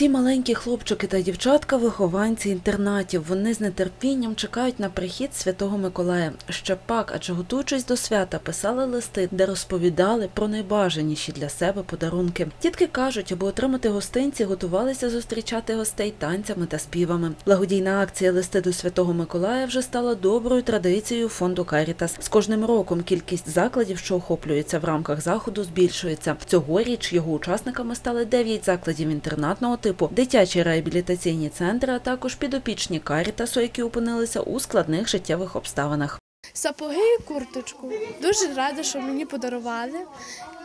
Ці маленькі хлопчики та дівчатка вихованці інтернатів. Вони з нетерпінням чекають на прихід святого Миколая. Ще пак, адже готуючись до свята, писали листи, де розповідали про найбажаніші для себе подарунки. Дітки кажуть, аби отримати гостинці, готувалися зустрічати гостей танцями та співами. Благодійна акція Листи до святого Миколая вже стала доброю традицією фонду Карітас. З кожним роком кількість закладів, що охоплюються в рамках заходу, збільшується. Цьогоріч його учасниками стали 9 закладів інтернатного типу, дитячі реабілітаційні центри, а також підопічні Карітасу, які опинилися у складних життєвих обставинах. Сапоги і курточку. Дуже рада, що мені подарували.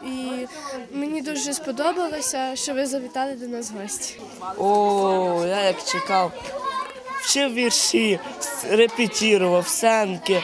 І мені дуже сподобалося, що ви завітали до нас в гості. О, я як чекав. Вчив вірші, репетірував, сценки.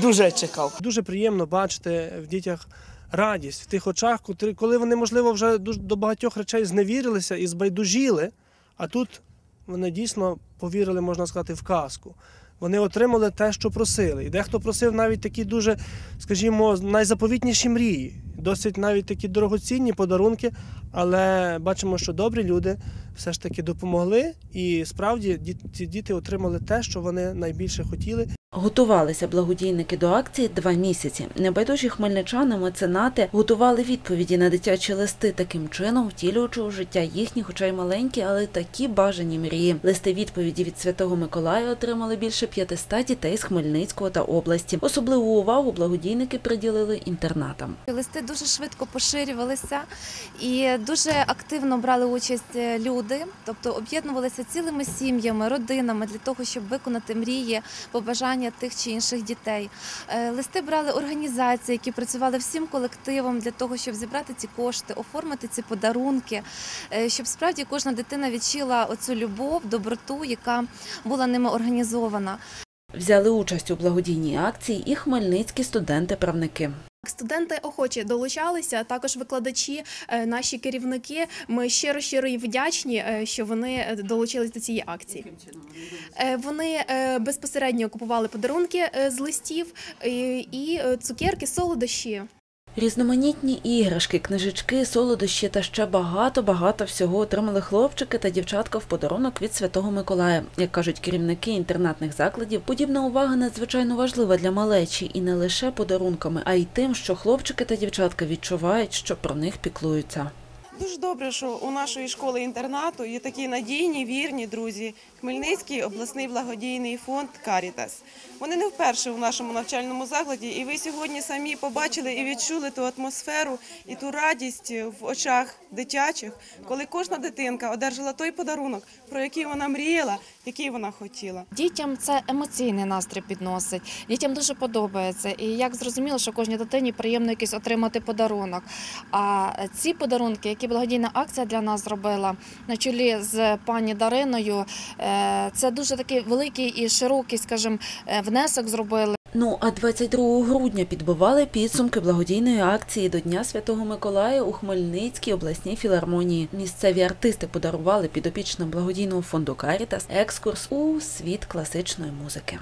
Дуже чекав. Дуже приємно бачити в дітях радість в тих очах, коли вони, можливо, вже до багатьох речей зневірилися і збайдужіли, а тут вони дійсно повірили, можна сказати, в казку. Вони отримали те, що просили. І дехто просив навіть такі дуже, скажімо, найзаповітніші мрії, досить навіть такі дорогоцінні подарунки. Але бачимо, що добрі люди все ж таки допомогли, і справді ці діти отримали те, що вони найбільше хотіли. Готувалися благодійники до акції два місяці. Небайдужі хмельничани, меценати готували відповіді на дитячі листи, таким чином втілюючи у життя їхні, хоча й маленькі, але такі бажані мрії. Листи відповіді від Святого Миколая отримали більше 500 дітей з Хмельницького та області. Особливу увагу благодійники приділили інтернатам. Листи дуже швидко поширювалися і дуже активно брали участь е, люди, тобто об'єднувалися цілими сім'ями, родинами для того, щоб виконати мрії, побажання тих чи інших дітей. Е, Листи брали організації, які працювали всім колективом для того, щоб зібрати ці кошти, оформити ці подарунки, е, щоб справді кожна дитина відчула оцю любов, доброту, яка була ними організована. Взяли участь у благодійній акції і хмельницькі студенти-правники. Студенти охоче долучалися, також викладачі, е, наші керівники. Ми щиро щиро і вдячні, е, що вони е, долучились до цієї акції. Вони безпосередньо купували подарунки з листів і цукерки, солодощі. Різноманітні іграшки, книжечки, солодощі та ще багато-багато всього отримали хлопчики та дівчатка в подарунок від Святого Миколая. Як кажуть керівники інтернатних закладів, подібна увага надзвичайно важлива для малечі і не лише подарунками, а й тим, що хлопчики та дівчатка відчувають, що про них піклуються. Дуже добре, що у нашої школи інтернату є такі надійні, вірні друзі. Хмельницький обласний благодійний фонд Карітас. Вони не вперше у нашому навчальному закладі, і ви сьогодні самі побачили і відчули ту атмосферу і ту радість в очах дитячих, коли кожна дитинка одержала той подарунок, про який вона мріяла, який вона хотіла. Дітям це емоційний настрій підносить. Дітям дуже подобається. І як зрозуміло, що кожній дитині приємно якийсь отримати подарунок. А ці подарунки, які благодійна акція для нас зробила на чолі з пані Дариною, е, це дуже такий великий і широкий, скажімо, е, внесок зробили. Ну а 22 грудня підбивали підсумки благодійної акції до Дня Святого Миколая у Хмельницькій обласній філармонії. Місцеві артисти подарували підопічним благодійного фонду Карітас екскурс у світ класичної музики.